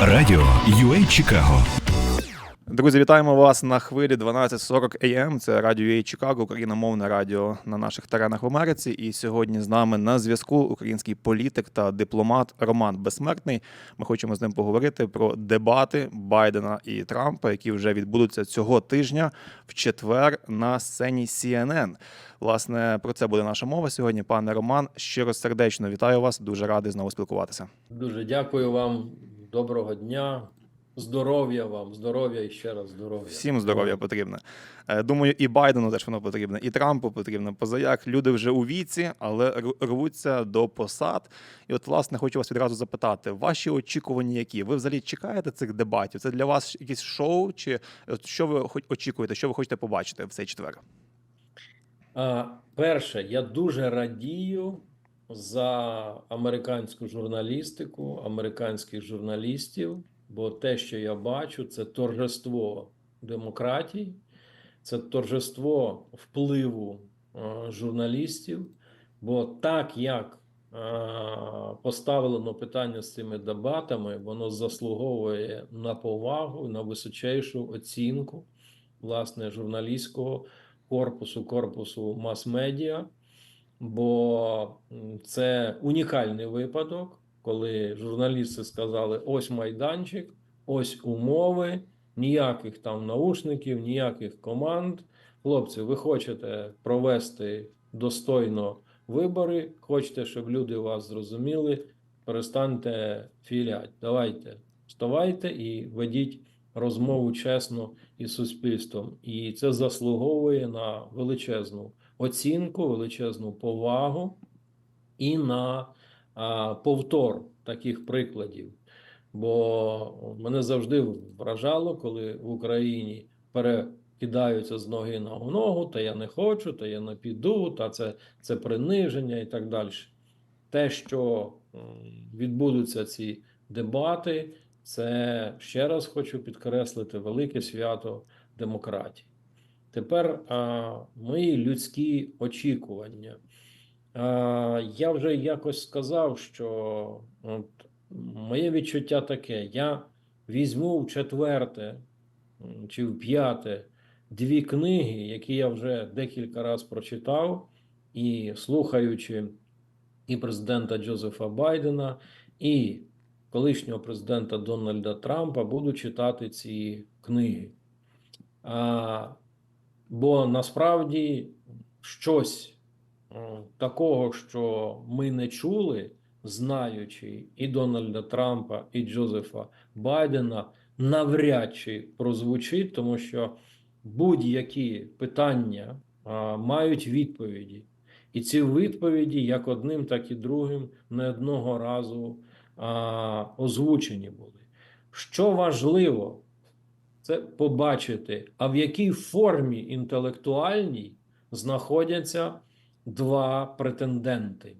Радіо UA Чикаго Друзі, вітаємо вас на хвилі 12.40 AM. Це радіо Чикаго, україномовне радіо на наших теренах в Америці. І сьогодні з нами на зв'язку український політик та дипломат Роман Безсмертний. Ми хочемо з ним поговорити про дебати Байдена і Трампа, які вже відбудуться цього тижня в четвер на сцені CNN. Власне, про це буде наша мова сьогодні. Пане Роман, щиро сердечно вітаю вас. Дуже радий знову спілкуватися. Дуже дякую вам. Доброго дня. Здоров'я вам, здоров'я і ще раз здоров'я. Всім здоров'я потрібне. Е, Думаю, і Байдену теж воно потрібне, і Трампу потрібно. Позаяк люди вже у віці, але рвуться до посад. І от, власне, хочу вас відразу запитати: ваші очікування які? Ви взагалі чекаєте цих дебатів? Це для вас якесь шоу? Чи що ви очікуєте? Що ви хочете побачити в цей четвер? А, перше, я дуже радію за американську журналістику, американських журналістів, бо те, що я бачу, це торжество демократії, це торжество впливу е, журналістів. Бо так як е, поставлено питання з цими дебатами, воно заслуговує на повагу, на височайшу оцінку власне журналістського корпусу, корпусу мас-медіа, бо це унікальний випадок, коли журналісти сказали: ось майданчик, ось умови, ніяких там наушників, ніяких команд. Хлопці, ви хочете провести достойно вибори, хочете, щоб люди вас зрозуміли, перестаньте філять. Давайте, вставайте і ведіть розмову чесно із суспільством. І це заслуговує на величезну оцінку, величезну повагу і на повтор таких прикладів. Бо мене завжди вражало, коли в Україні перекидаються з ноги на ногу, та я не хочу, та я не піду, та це, це приниження і так далі. Те, що відбудуться ці дебати, це ще раз хочу підкреслити велике свято демократії. Тепер а, мої людські очікування. А, я вже якось сказав, що от, моє відчуття таке: я візьму в четверте чи в п'яте дві книги, які я вже декілька разів прочитав, і слухаючи і президента Джозефа Байдена, і колишнього президента Дональда Трампа, буду читати ці книги. А, бо насправді щось такого, що ми не чули, знаючи і Дональда Трампа, і Джозефа Байдена, навряд чи прозвучить, тому що будь-які питання а, мають відповіді. І ці відповіді, як одним, так і другим, не одного разу а, озвучені були. Що важливо, це побачити, а в якій формі інтелектуальній знаходяться два претенденти.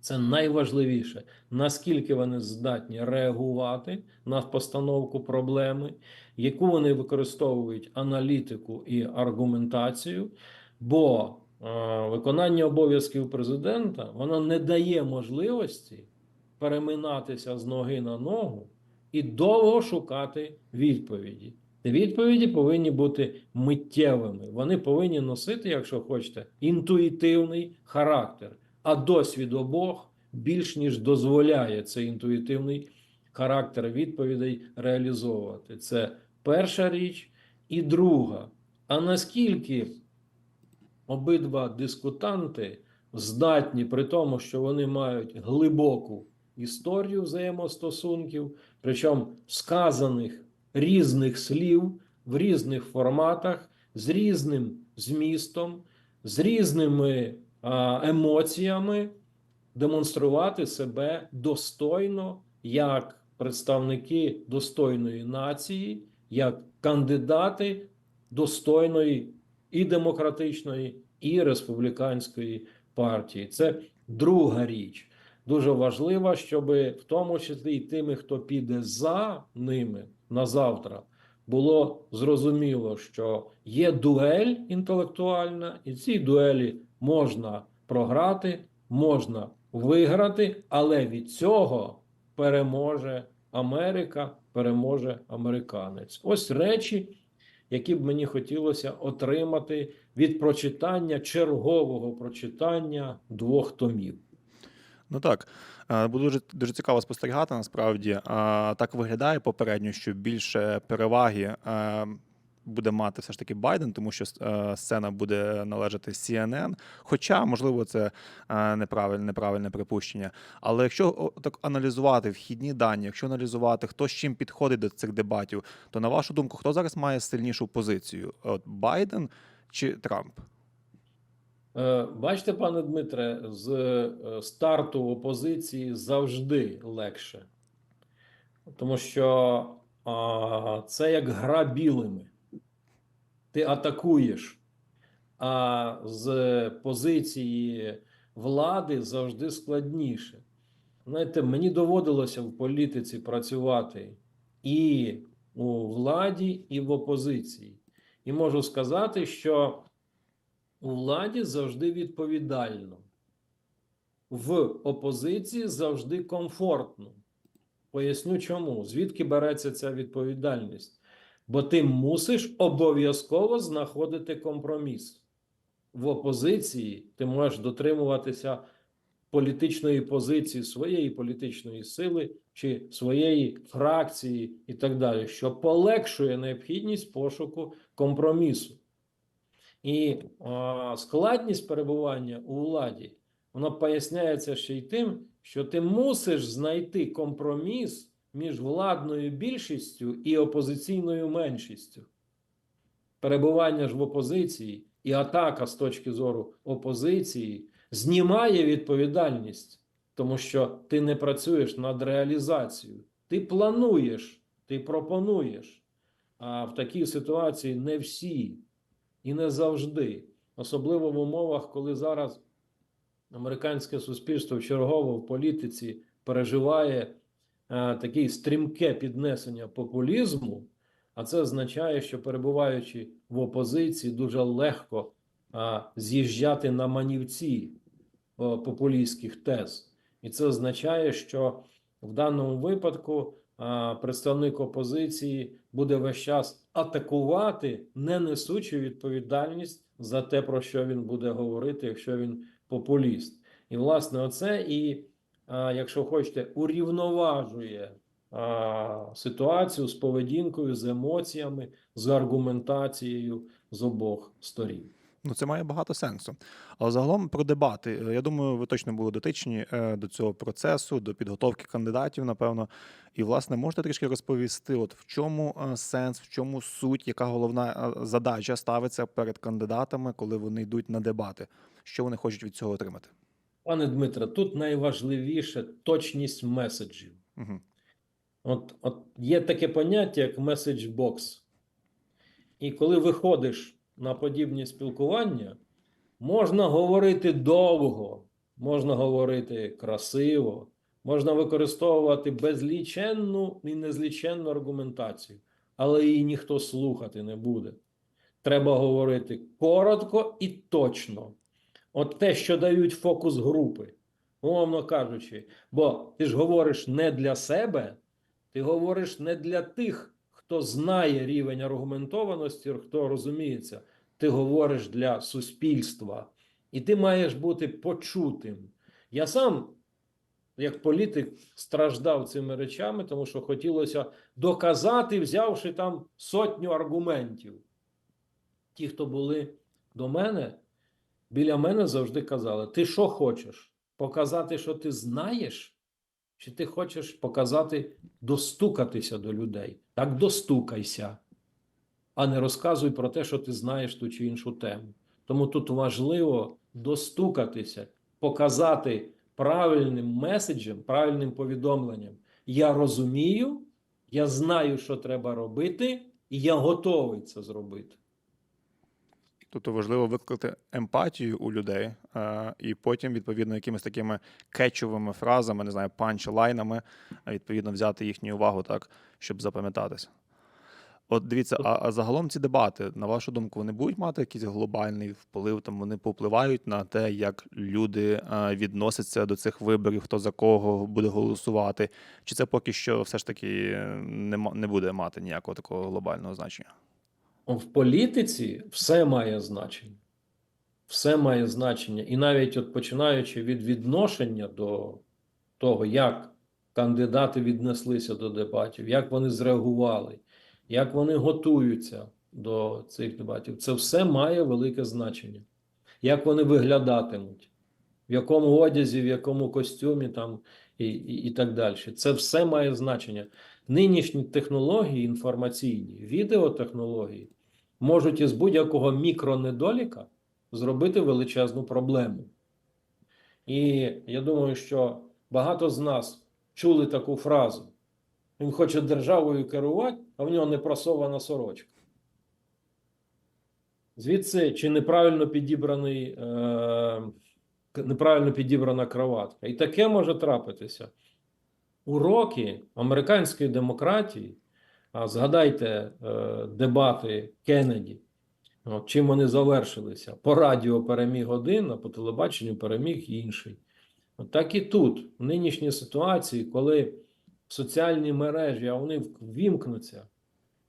Це найважливіше, наскільки вони здатні реагувати на постановку проблеми, яку вони використовують аналітику і аргументацію, бо е, виконання обов'язків президента воно не дає можливості переминатися з ноги на ногу і довго шукати відповіді. Відповіді повинні бути миттєвими. Вони повинні носити, якщо хочете, інтуїтивний характер. А досвід обох більш ніж дозволяє цей інтуїтивний характер відповідей реалізовувати. Це перша річ. І друга. А наскільки обидва дискутанти здатні, при тому, що вони мають глибоку історію взаємостосунків, причому сказаних різних слів в різних форматах, з різним змістом, з різними емоціями, демонструвати себе достойно як представники достойної нації, як кандидати достойної і демократичної, і республіканської партії. Це друга річ. Дуже важливо, щоб в тому числі і тими, хто піде за ними на завтра, було зрозуміло, що є дуель інтелектуальна, і цій дуелі можна програти, можна виграти, але від цього переможе Америка переможе американець. Ось речі, які б мені хотілося отримати від прочитання чергового прочитання двох томів. Ну так, Е, було дуже, дуже цікаво спостерігати. Насправді Е, так виглядає попередньо, що більше переваги е, буде мати все ж таки Байден, тому що е, сцена буде належати CNN. Хоча, можливо, це неправильне, неправильне припущення. Але якщо так аналізувати вхідні дані, якщо аналізувати, хто з чим підходить до цих дебатів, то на вашу думку, хто зараз має сильнішу позицію? От Байден чи Трамп? Е, Бачите, пане Дмитре, з е, старту опозиції завжди легше, тому що а, це як гра білими. Ти атакуєш, а з позиції влади завжди складніше. Знаєте, мені доводилося в політиці працювати і у владі, і в опозиції. І можу сказати, що у владі завжди відповідально, в опозиції завжди комфортно. Поясню чому. Звідки береться ця відповідальність? Бо ти мусиш обов'язково знаходити компроміс. В опозиції ти можеш дотримуватися політичної позиції своєї політичної сили чи своєї фракції і так далі, що полегшує необхідність пошуку компромісу. І складність перебування у владі вона поясняється ще й тим, що ти мусиш знайти компроміс між владною більшістю і опозиційною меншістю. Перебування ж в опозиції і атака з точки зору опозиції знімає відповідальність, тому що ти не працюєш над реалізацією. Ти плануєш, ти пропонуєш. А в такій ситуації не всі і не завжди, особливо в умовах, коли зараз американське суспільство чергово в політиці переживає е, таке стрімке піднесення популізму, а це означає, що перебуваючи в опозиції, дуже легко е, з'їжджати на манівці е, популістських тез. І це означає, що в даному випадку а, представник опозиції буде весь час атакувати, не несучи відповідальність за те, про що він буде говорити, якщо він популіст. І, власне, оце і, якщо хочете, урівноважує ситуацію з поведінкою, з емоціями, з аргументацією з обох сторін. Ну, це має багато сенсу. Але загалом про дебати. Е, Я думаю, ви точно були дотичні е, до цього процесу, до підготовки кандидатів, напевно. І, власне, можете трішки розповісти, от в чому е, сенс, в чому суть, яка головна задача ставиться перед кандидатами, коли вони йдуть на дебати? Що вони хочуть від цього отримати? Пане Дмитре, тут найважливіше точність меседжів. Угу. От, от є таке поняття, як меседж-бокс. І коли виходиш на подібні спілкування, можна говорити довго, можна говорити красиво, можна використовувати безліченну і незліченну аргументацію, але її ніхто слухати не буде. Треба говорити коротко і точно. От те, що дають фокус групи, умовно кажучи, бо ти ж говориш не для себе, ти говориш не для тих, хто знає рівень аргументованості, хто розуміється. Ти говориш для суспільства, і ти маєш бути почутим. Я сам, як політик, страждав цими речами, тому що хотілося доказати, взявши там сотню аргументів. Ті, хто були до мене, біля мене завжди казали: ти що хочеш? Показати, що ти знаєш? Чи ти хочеш показати, достукатися до людей? Так достукайся, а не розказуй про те, що ти знаєш ту чи іншу тему. Тому тут важливо достукатися, показати правильним меседжем, правильним повідомленням. Я розумію, я знаю, що треба робити, і я готовий це зробити. Тобто важливо викликати емпатію у людей, і потім, відповідно, якимись такими кетчовими фразами, не знаю, панчлайнами, відповідно, взяти їхню увагу так, щоб запам'ятатися. От дивіться, а, а загалом ці дебати, на вашу думку, вони будуть мати якийсь глобальний вплив? Там вони повпливають на те, як люди відносяться до цих виборів, хто за кого буде голосувати? Чи це поки що все ж таки е, не, не буде мати ніякого такого глобального значення? В політиці все має значення. Все має значення. І навіть от починаючи від відношення до того, як кандидати віднеслися до дебатів, як вони зреагували, як вони готуються до цих дебатів, це все має велике значення. Як вони виглядатимуть, в якому одязі, в якому костюмі там і, і, і так далі. Це все має значення. Нинішні технології інформаційні, відеотехнології можуть із будь-якого мікронедоліка зробити величезну проблему. І я думаю, що багато з нас чули таку фразу: він хоче державою керувати, а в нього не прасована сорочка. Звідси чи неправильно підібраний, е, неправильно підібрана кроватка. І таке може трапитися. Уроки американської демократії, а згадайте е, дебати Кеннеді, От, чим вони завершилися. По радіо переміг один, а по телебаченню переміг інший. Так і тут, в нинішній ситуації, коли соціальні мережі, а вони вімкнуться,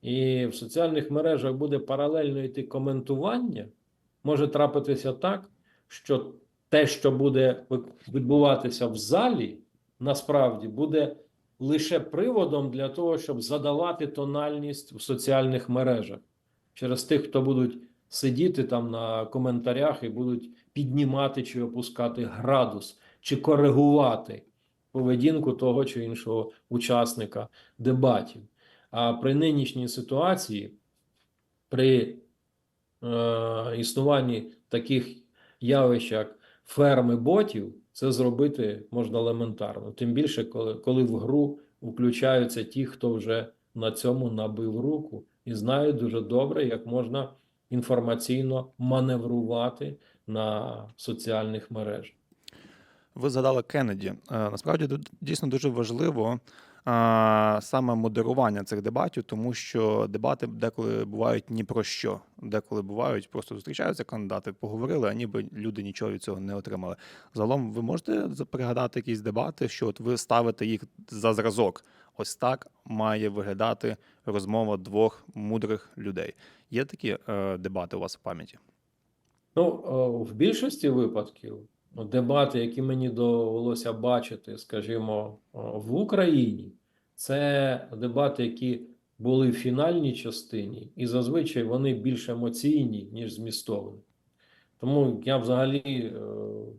і в соціальних мережах буде паралельно йти коментування, може трапитися так, що те, що буде відбуватися в залі, насправді буде лише приводом для того, щоб задавати тональність в соціальних мережах через тих, хто будуть сидіти там на коментарях і будуть піднімати чи опускати градус, чи коригувати поведінку того чи іншого учасника дебатів. А при нинішній ситуації, при е, існуванні таких явищ, як ферми ботів, це зробити можна елементарно. Тим більше, коли, коли в гру включаються ті, хто вже на цьому набив руку і знають дуже добре, як можна інформаційно маневрувати на соціальних мережах. Ви згадали Кеннеді. Е, Насправді дійсно дуже важливо саме модерування цих дебатів, тому що дебати деколи бувають ні про що. Деколи бувають, просто зустрічаються кандидати, поговорили, а ніби люди нічого від цього не отримали. Загалом, ви можете пригадати якісь дебати, що от ви ставите їх за зразок. Ось так має виглядати розмова двох мудрих людей. Є такі е, дебати у вас в пам'яті? Ну, в більшості випадків дебати, які мені довелося бачити, скажімо, в Україні, це дебати, які були в фінальній частині, і зазвичай вони більш емоційні, ніж змістовні. Тому я взагалі е,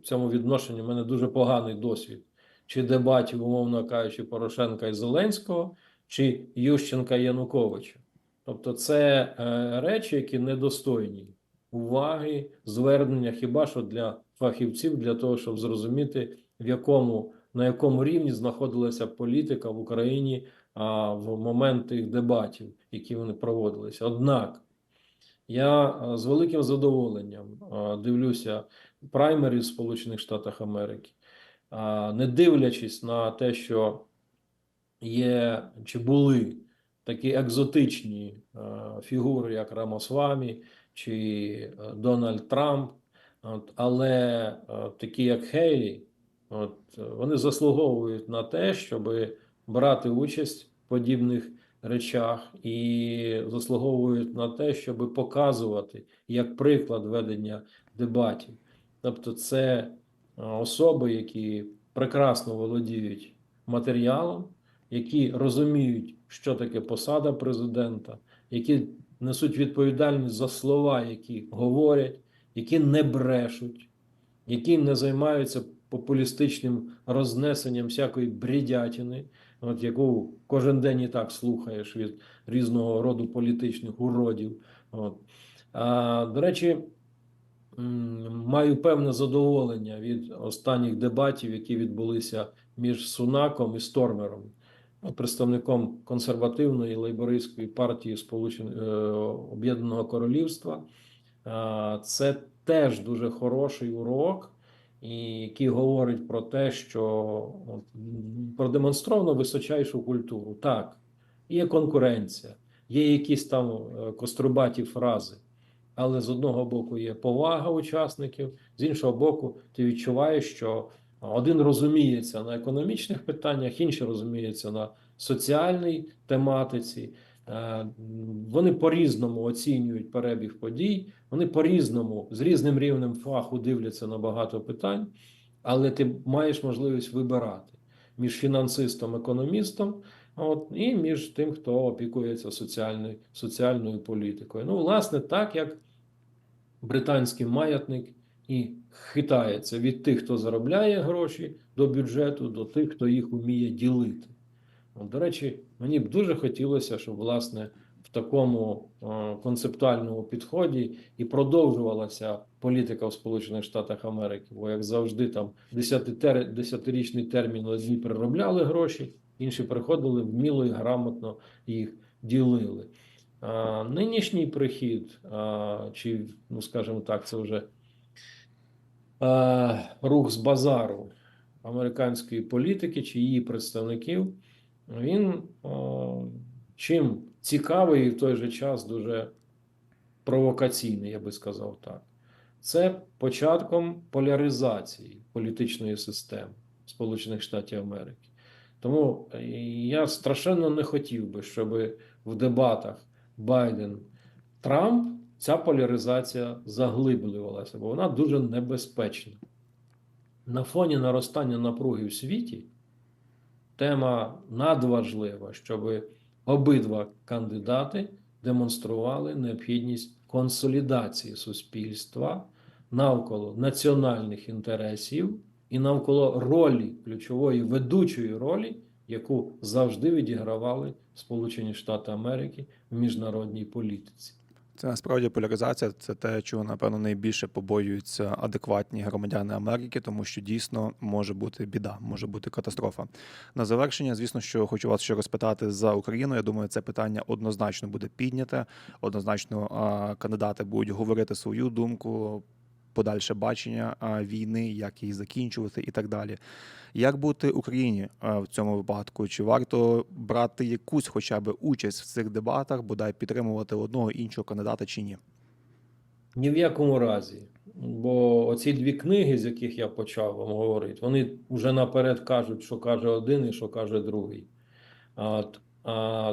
в цьому відношенні в мене дуже поганий досвід. Чи дебатів, умовно кажучи, Порошенка і Зеленського, чи Ющенка Януковича. Тобто, це е, речі, які недостойні уваги, звернення, хіба що для фахівців, для того, щоб зрозуміти, в якому на якому рівні знаходилася політика в Україні а, в момент тих дебатів, які вони проводилися. Однак я з великим задоволенням дивлюся праймері в Сполучених Штатах Америки, не дивлячись на те, що є чи були такі екзотичні фігури, як Рамосвамі чи Дональд Трамп, от, але е, такі, як Хейлі, от, вони заслуговують на те, щоб брати участь в подібних речах і заслуговують на те, щоб показувати як приклад ведення дебатів. Тобто, це е, особи, які прекрасно володіють матеріалом, які розуміють, що таке посада президента, які несуть відповідальність за слова, які говорять, які не брешуть, які не займаються популістичним рознесенням всякої бредятини, от яку кожен день і так слухаєш від різного роду політичних уродів. От. А, до речі, маю певне задоволення від останніх дебатів, які відбулися між Сунаком і Стормером представником консервативної лейбористської партії Сполучених е, Об'єднаного Королівства. Е, Це теж дуже хороший урок, і який говорить про те, що продемонстровано височайшу культуру. Так, є конкуренція, є якісь там е, кострубаті фрази, але з одного боку є повага учасників, з іншого боку, ти відчуваєш, що один розуміється на економічних питаннях, інший розуміється на соціальній тематиці. Е, Вони по-різному оцінюють перебіг подій, вони по-різному з різним рівнем фаху дивляться на багато питань, але ти маєш можливість вибирати між фінансистом, економістом, от, і між тим, хто опікується соціальною, соціальною політикою. Ну, власне, так як британський маятник і хитається від тих, хто заробляє гроші до бюджету, до тих, хто їх вміє ділити. До речі, мені б дуже хотілося, щоб власне в такому е, концептуальному підході і продовжувалася політика в Сполучених Штатах Америки. Бо, як завжди, там десятирічний термін одні переробляли гроші, інші приходили вміло і грамотно їх ділили. А, нинішній прихід, а, чи, ну скажімо так, це вже а, рух з базару американської політики чи її представників, він чим цікавий і в той же час дуже провокаційний, я би сказав так. Це початком поляризації політичної системи Сполучених Штатів Америки. Тому е, я страшенно не хотів би, щоб в дебатах Байден Трамп ця поляризація заглиблювалася, бо вона дуже небезпечна. На фоні наростання напруги в світі тема надважлива, щоб обидва кандидати демонстрували необхідність консолідації суспільства навколо національних інтересів і навколо ролі ключової ведучої ролі, яку завжди відігравали Сполучені Штати Америки в міжнародній політиці. Це насправді поляризація. Це те, чого напевно найбільше побоюються адекватні громадяни Америки, тому що дійсно може бути біда, може бути катастрофа. На завершення, звісно, що хочу вас ще розпитати за Україну. Я думаю, це питання однозначно буде підняте. Однозначно, кандидати будуть говорити свою думку. Подальше бачення війни, як її закінчувати, і так далі. Як бути Україні в цьому випадку? Чи варто брати якусь хоча б участь в цих дебатах, бодай підтримувати одного іншого кандидата чи ні? Ні в якому разі. Бо оці дві книги, з яких я почав вам говорити, вони вже наперед кажуть, що каже один і що каже другий. От,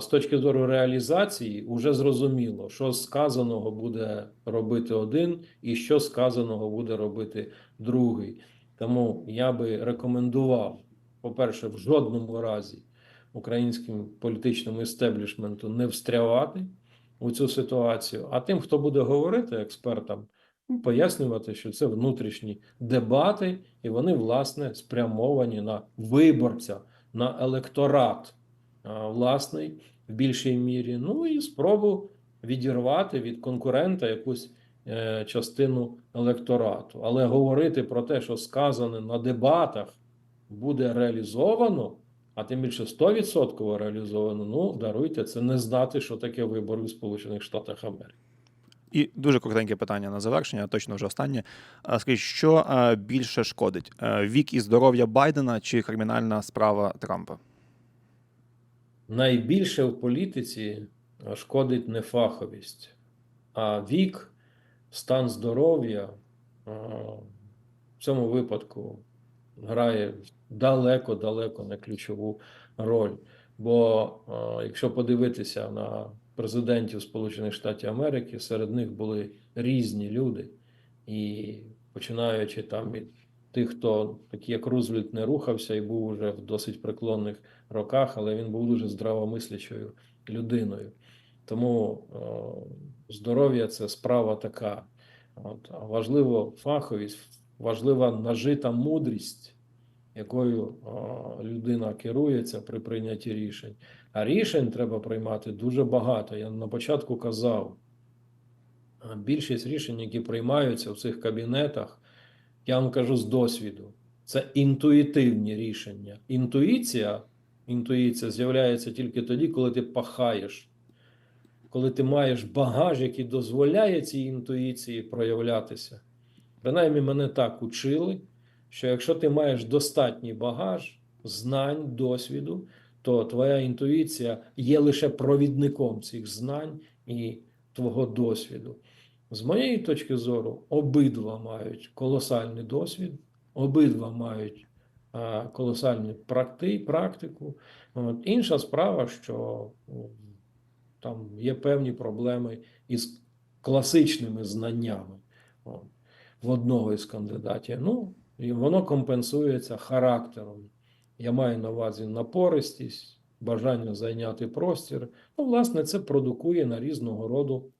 з точки зору реалізації, вже зрозуміло, що сказаного буде робити один, і що сказаного буде робити другий. Тому я би рекомендував, по-перше, в жодному разі українським політичному істеблішменту не встрявати у цю ситуацію. А тим, хто буде говорити експертам, ну, пояснювати, що це внутрішні дебати, і вони, власне, спрямовані на виборця, на електорат власний в більшій мірі. Ну і спробу відірвати від конкурента якусь е, частину електорату. Але говорити про те, що сказане на дебатах буде реалізовано, а тим більше 100% реалізовано, ну даруйте, це не знати, що таке вибори в Сполучених Штатах Америки. І дуже коротеньке питання на завершення, точно вже останнє. Скажіть, що більше шкодить: Е, вік і здоров'я Байдена чи кримінальна справа Трампа? Найбільше в політиці шкодить не фаховість, а вік, стан здоров'я в цьому випадку грає далеко-далеко не ключову роль. Бо якщо подивитися на президентів Сполучених Штатів Америки, серед них були різні люди, і починаючи там від тих, хто такий як Рузвельт не рухався і був уже в досить преклонних роках, але він був дуже здравомислячою людиною. Тому е, здоров'я це справа така. От, важливо фаховість, важлива нажита мудрість, якою е, людина керується при прийнятті рішень. А рішень треба приймати дуже багато. Я на початку казав, е, більшість рішень, які приймаються в цих кабінетах, я вам кажу з досвіду, це інтуїтивні рішення. Інтуїція, інтуїція з'являється тільки тоді, коли ти пахаєш, коли ти маєш багаж, який дозволяє цій інтуїції проявлятися. Принаймні, мене так учили, що якщо ти маєш достатній багаж знань, досвіду, то твоя інтуїція є лише провідником цих знань і твого досвіду. З моєї точки зору, обидва мають колосальний досвід, обидва мають а, колосальну практи, практику. От. Інша справа, що ну, там є певні проблеми із класичними знаннями от, в одного із кандидатів. Ну, і воно компенсується характером. Я маю на увазі напористість, бажання зайняти простір. Ну, власне, це продукує на різного роду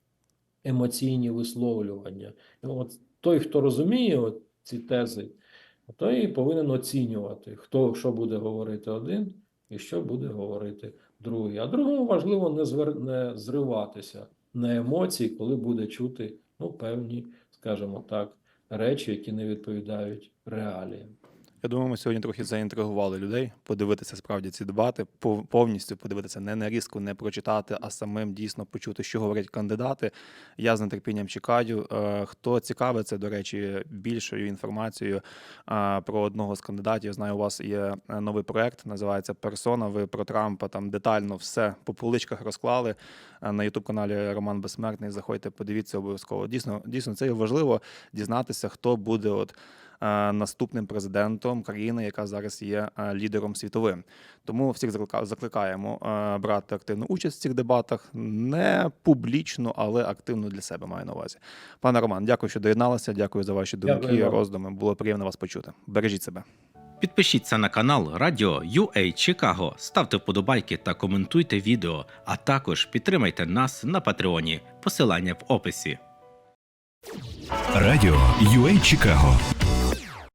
емоційні висловлювання. От той, хто розуміє ці тези, той повинен оцінювати, хто що буде говорити один і що буде говорити другий. А другому важливо не, звер... не зриватися на емоції, коли буде чути ну, певні, скажімо так, речі, які не відповідають реаліям. Я думаю, ми сьогодні трохи заінтригували людей подивитися справді ці дебати, пов- повністю подивитися не нарізку, не прочитати, а самим дійсно почути, що говорять кандидати. Я з нетерпінням чекаю. Е, Хто цікавиться, до речі, більшою інформацією е, про одного з кандидатів. Я знаю, у вас є е, новий проект, називається Персона. Ви про Трампа там детально все по поличках розклали на Ютуб каналі Роман Безсмертний. Заходьте, подивіться обов'язково. Дійсно, дійсно, це важливо дізнатися, хто буде от наступним президентом країни, яка зараз є е, лідером світовим. Тому всіх заклика- закликаємо е, брати активну участь в цих дебатах, не публічно, але активно для себе маю на увазі. Пане Роман, дякую, що доєдналися. Дякую за ваші думки, Дякую вам. роздуми. Було приємно вас почути. Бережіть себе. Підпишіться на канал Радіо UA Чикаго, ставте вподобайки та коментуйте відео, а також підтримайте нас на Патреоні. Посилання в описі. Радіо UA Чикаго